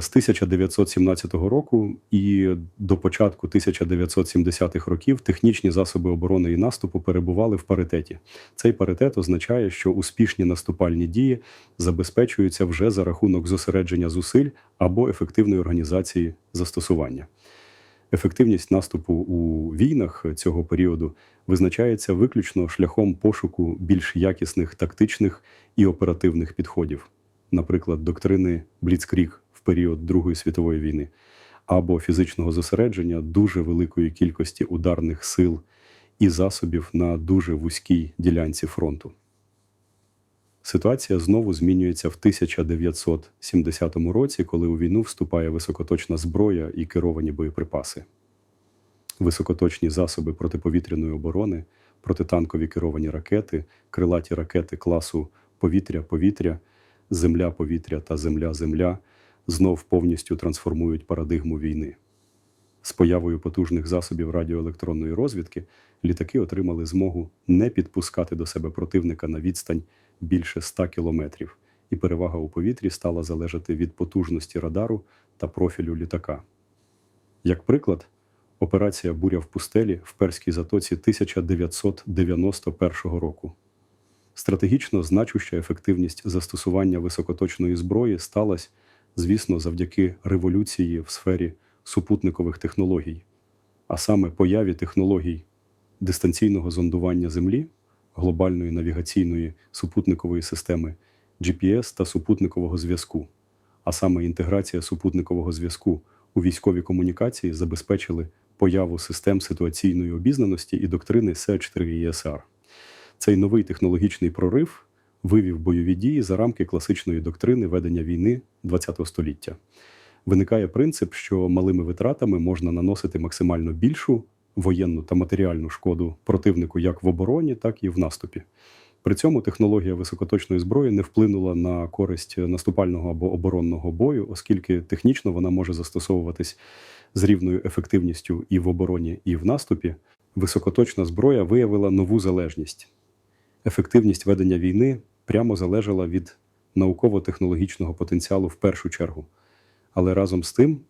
З 1917 року і до початку 1970-х років технічні засоби оборони і наступу перебували в паритеті. Цей паритет означає, що успішні наступальні дії забезпечуються вже за рахунок зосередження зусиль або ефективної організації застосування. Ефективність наступу у війнах цього періоду визначається виключно шляхом пошуку більш якісних тактичних і оперативних підходів, наприклад, доктрини Бліцкріг період Другої світової війни, або фізичного зосередження дуже великої кількості ударних сил і засобів на дуже вузькій ділянці фронту. Ситуація знову змінюється в 1970 році, коли у війну вступає високоточна зброя і керовані боєприпаси. Високоточні засоби протиповітряної оборони, протитанкові керовані ракети, крилаті ракети класу повітря-повітря, земля-повітря та земля-земля знов повністю трансформують парадигму війни. З появою потужних засобів радіоелектронної розвідки літаки отримали змогу не підпускати до себе противника на відстань більше 100 кілометрів, і перевага у повітрі стала залежати від потужності радару та профілю літака. Як приклад, операція Буря в пустелі в Перській затоці 1991 року. Стратегічно значуща ефективність застосування високоточної зброї сталася, звісно, завдяки революції в сфері супутникових технологій, а саме появі технологій дистанційного зондування Землі, глобальної навігаційної супутникової системи GPS та супутникового зв'язку, а саме інтеграція супутникового зв'язку у військові комунікації забезпечили появу систем ситуаційної обізнаності і доктрини С4ІСР. Цей новий технологічний прорив вивів бойові дії за рамки класичної доктрини ведення війни ХХ століття. Виникає принцип, що малими витратами можна наносити максимально більшу воєнну та матеріальну шкоду противнику як в обороні, так і в наступі. При цьому технологія високоточної зброї не вплинула на користь наступального або оборонного бою, оскільки технічно вона може застосовуватись з рівною ефективністю і в обороні, і в наступі. Високоточна зброя виявила нову залежність. Ефективність ведення війни прямо залежала від науково-технологічного потенціалу в першу чергу. Але разом з тим,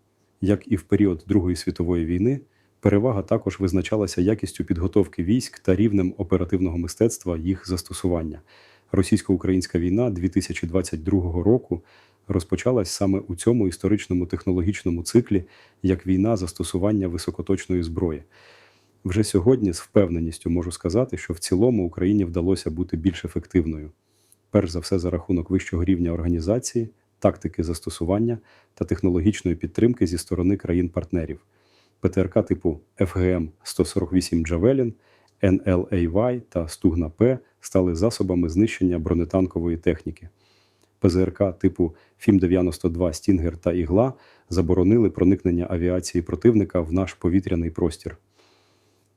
як і в період Другої світової війни, перевага також визначалася якістю підготовки військ та рівнем оперативного мистецтва їх застосування. Російсько-українська війна 2022 року розпочалась саме у цьому історичному технологічному циклі як війна застосування високоточної зброї. Вже сьогодні з впевненістю можу сказати, що в цілому Україні вдалося бути більш ефективною, перш за все за рахунок вищого рівня організації, тактики застосування та технологічної підтримки зі сторони країн-партнерів. ПТРК типу ФГМ-148 Джавелін, НЛАY та Стугна П стали засобами знищення бронетанкової техніки. ПЗРК типу ФІМ-92 Стінгер та Ігла заборонили проникнення авіації противника в наш повітряний простір.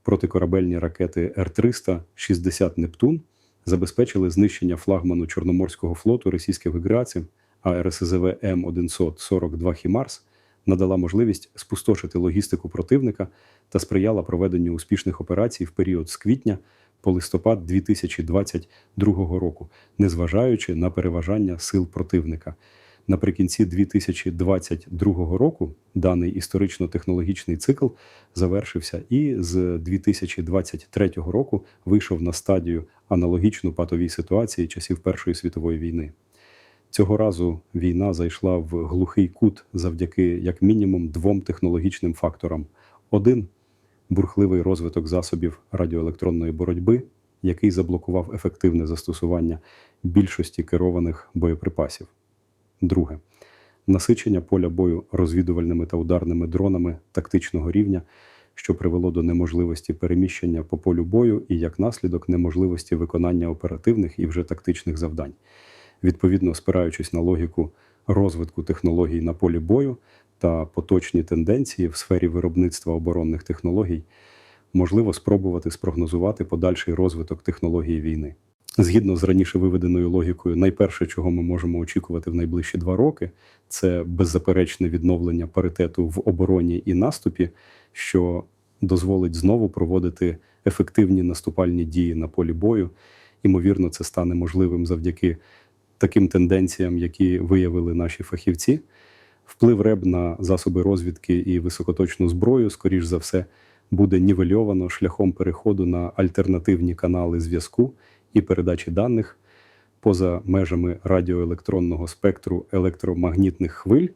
Протикорабельні ракети Р-300 60 Нептун забезпечили знищення флагману Чорноморського флоту російських Федерації, а РСЗВ М-142 Хімарс надала можливість спустошити логістику противника та сприяла проведенню успішних операцій в період з квітня по листопад 2022 року, незважаючи на переважання сил противника. Наприкінці 2022 року даний історично-технологічний цикл завершився і з 2023 року вийшов на стадію аналогічну патовій ситуації часів Першої світової війни. Цього разу війна зайшла в глухий кут завдяки як мінімум двом технологічним факторам: один бурхливий розвиток засобів радіоелектронної боротьби, який заблокував ефективне застосування більшості керованих боєприпасів. Друге насичення поля бою розвідувальними та ударними дронами тактичного рівня, що привело до неможливості переміщення по полю бою і як наслідок неможливості виконання оперативних і вже тактичних завдань. Відповідно, спираючись на логіку розвитку технологій на полі бою та поточні тенденції в сфері виробництва оборонних технологій, можливо спробувати спрогнозувати подальший розвиток технології війни. Згідно з раніше виведеною логікою, найперше, чого ми можемо очікувати в найближчі два роки, це беззаперечне відновлення паритету в обороні і наступі, що дозволить знову проводити ефективні наступальні дії на полі бою. Імовірно, це стане можливим завдяки таким тенденціям, які виявили наші фахівці. Вплив РЕБ на засоби розвідки і високоточну зброю, скоріш за все, буде нівельовано шляхом переходу на альтернативні канали зв'язку і передачі даних поза межами радіоелектронного спектру електромагнітних хвиль,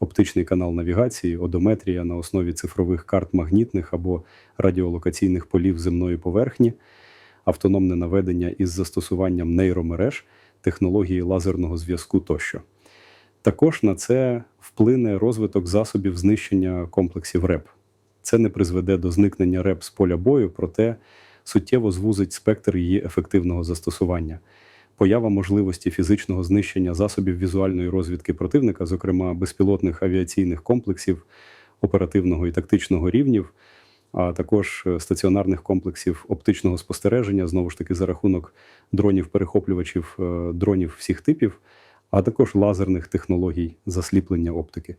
оптичний канал навігації, одометрія на основі цифрових карт магнітних або радіолокаційних полів земної поверхні, автономне наведення із застосуванням нейромереж, технології лазерного зв'язку тощо. Також на це вплине розвиток засобів знищення комплексів РЕП. Це не призведе до зникнення РЕП з поля бою, проте суттєво звузить спектр її ефективного застосування. Поява можливості фізичного знищення засобів візуальної розвідки противника, зокрема безпілотних авіаційних комплексів оперативного і тактичного рівнів, а також е, стаціонарних комплексів оптичного спостереження, знову ж таки за рахунок дронів-перехоплювачів, е, дронів всіх типів, а також лазерних технологій засліплення оптики.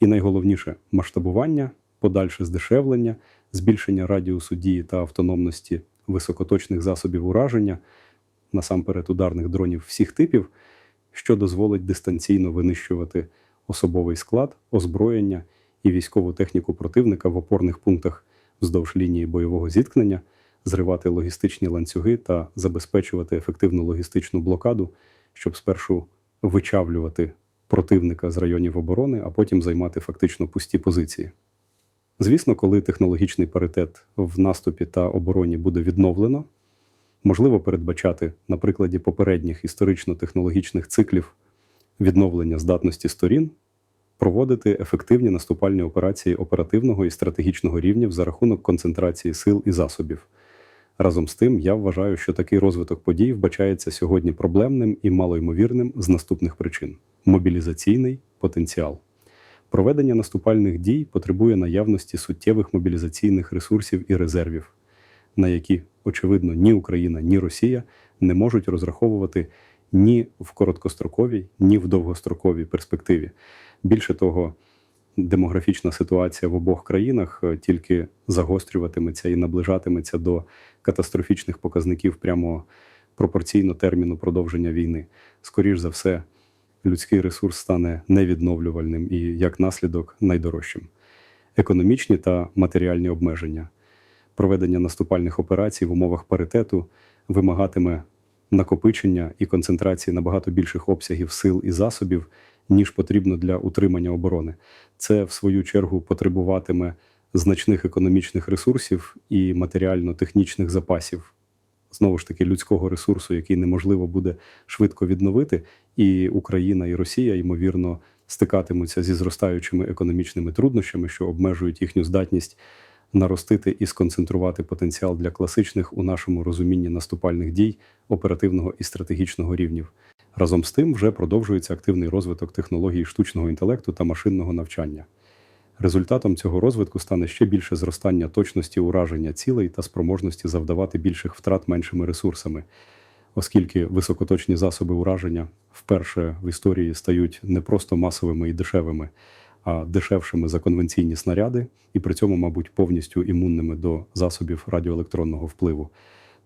І найголовніше масштабування, подальше здешевлення, збільшення радіусу дії та автономності високоточних засобів ураження, насамперед ударних дронів всіх типів, що дозволить дистанційно винищувати особовий склад, озброєння і військову техніку противника в опорних пунктах вздовж лінії бойового зіткнення, зривати логістичні ланцюги та забезпечувати ефективну логістичну блокаду, щоб спершу вичавлювати противника з районів оборони, а потім займати фактично пусті позиції. Звісно, коли технологічний паритет в наступі та обороні буде відновлено, можливо передбачати на прикладі попередніх історично-технологічних циклів відновлення здатності сторін, проводити ефективні наступальні операції оперативного і стратегічного рівнів за рахунок концентрації сил і засобів. Разом з тим, я вважаю, що такий розвиток подій вбачається сьогодні проблемним і малоймовірним з наступних причин: мобілізаційний потенціал. Проведення наступальних дій потребує наявності суттєвих мобілізаційних ресурсів і резервів, на які, очевидно, ні Україна, ні Росія не можуть розраховувати ні в короткостроковій, ні в довгостроковій перспективі. Більше того, демографічна ситуація в обох країнах е, тільки загострюватиметься і наближатиметься до катастрофічних показників прямо пропорційно терміну продовження війни. Скоріш за все, людський ресурс стане невідновлювальним і, як наслідок, найдорожчим. Економічні та матеріальні обмеження. Проведення наступальних операцій в умовах паритету вимагатиме накопичення і концентрації набагато більших обсягів сил і засобів, ніж потрібно для утримання оборони. Це, в свою чергу, потребуватиме значних економічних ресурсів і матеріально-технічних запасів. Знову ж таки, людського ресурсу, який неможливо буде швидко відновити, і Україна і Росія, ймовірно, стикатимуться зі зростаючими економічними труднощами, що обмежують їхню здатність наростити і сконцентрувати потенціал для класичних у нашому розумінні наступальних дій оперативного і стратегічного рівнів. Разом з тим вже продовжується активний розвиток технологій штучного інтелекту та машинного навчання. Результатом цього розвитку стане ще більше зростання точності ураження цілей та спроможності завдавати більших втрат меншими ресурсами, оскільки високоточні засоби ураження вперше в історії стають не просто масовими і дешевими, а дешевшими за конвенційні снаряди, і при цьому, мабуть, повністю імунними до засобів радіоелектронного впливу.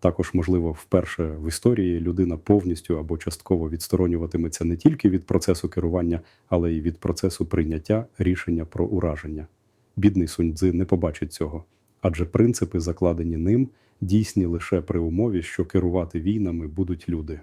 Також, можливо, вперше в історії людина повністю або частково відсторонюватиметься не тільки від процесу керування, але й від процесу прийняття рішення про ураження. Бідний Сунь-Дзи не побачить цього, адже принципи, закладені ним, дійсні лише при умові, що керувати війнами будуть люди.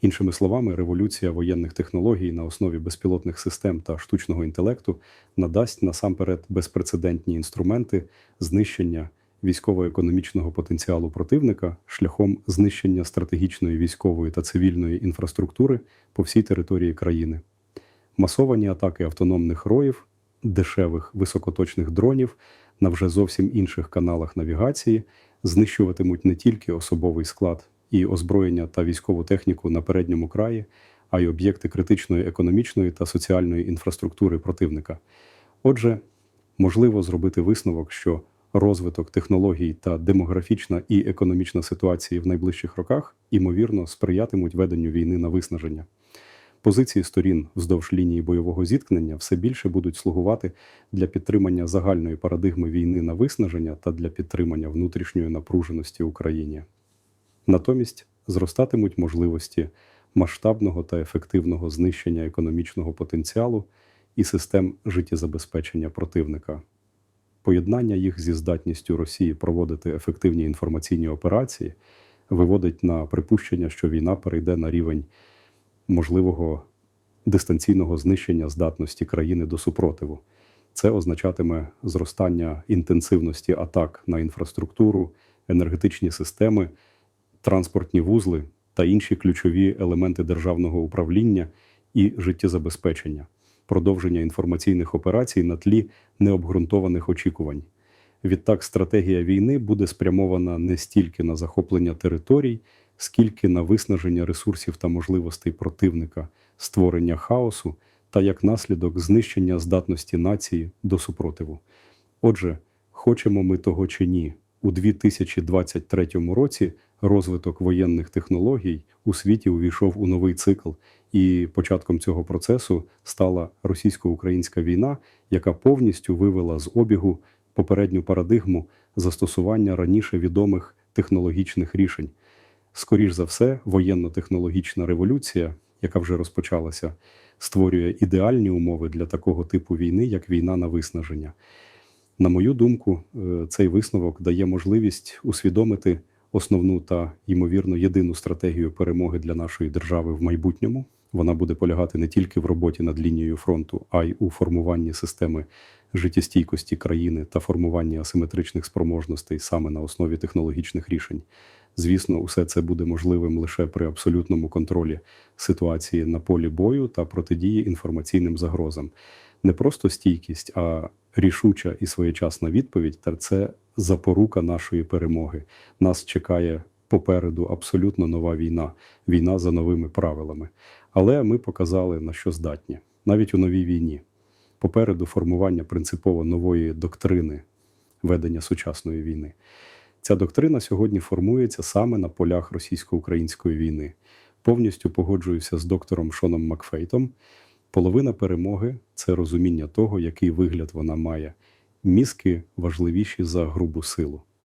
Іншими словами, революція воєнних технологій на основі безпілотних систем та штучного інтелекту надасть насамперед безпрецедентні інструменти знищення військово-економічного потенціалу противника шляхом знищення стратегічної військової та цивільної інфраструктури по всій території країни, масовані атаки автономних роїв, дешевих високоточних дронів на вже зовсім інших каналах навігації знищуватимуть не тільки особовий склад і озброєння та військову техніку на передньому краї, а й об'єкти критичної економічної та соціальної інфраструктури противника. Отже, можливо зробити висновок, що розвиток технологій та демографічна і економічна ситуації в найближчих роках ймовірно сприятимуть веденню війни на виснаження. Позиції сторін вздовж лінії бойового зіткнення все більше будуть слугувати для підтримання загальної парадигми війни на виснаження та для підтримання внутрішньої напруженості Україні. Натомість зростатимуть можливості масштабного та ефективного знищення економічного потенціалу і систем життєзабезпечення противника. Поєднання їх зі здатністю Росії проводити ефективні інформаційні операції виводить на припущення, що війна перейде на рівень можливого дистанційного знищення здатності країни до супротиву. Це означатиме зростання інтенсивності атак на інфраструктуру, енергетичні системи, транспортні вузли та інші ключові елементи державного управління і життєзабезпечення, продовження інформаційних операцій на тлі необґрунтованих очікувань. Відтак, стратегія війни буде спрямована не стільки на захоплення територій, скільки на виснаження ресурсів та можливостей противника, створення хаосу та як наслідок знищення здатності нації до супротиву. Отже, хочемо ми того чи ні, у 2023 році розвиток воєнних технологій у світі увійшов у новий цикл, і початком цього процесу стала російсько-українська війна, яка повністю вивела з обігу попередню парадигму застосування раніше відомих технологічних рішень. Скоріш за все, воєнно-технологічна революція, яка вже розпочалася, створює ідеальні умови для такого типу війни, як війна на виснаження. На мою думку, е, цей висновок дає можливість усвідомити основну та ймовірно єдину стратегію перемоги для нашої держави в майбутньому. Вона буде полягати не тільки в роботі над лінією фронту, а й у формуванні системи життєстійкості країни та формуванні асиметричних спроможностей саме на основі технологічних рішень. Звісно, усе це буде можливим лише при абсолютному контролі ситуації на полі бою та протидії інформаційним загрозам. Не просто стійкість, а рішуча і своєчасна відповідь та це запорука нашої перемоги. Нас чекає попереду абсолютно нова війна, війна за новими правилами. Але ми показали на що здатні, навіть у новій війні. Попереду формування принципово нової доктрини ведення сучасної війни. Ця доктрина сьогодні формується саме на полях російсько-української війни. Повністю погоджуюся з доктором Шоном Макфейтом. Половина перемоги це розуміння того, який вигляд вона має. Мізки важливіші за грубу силу.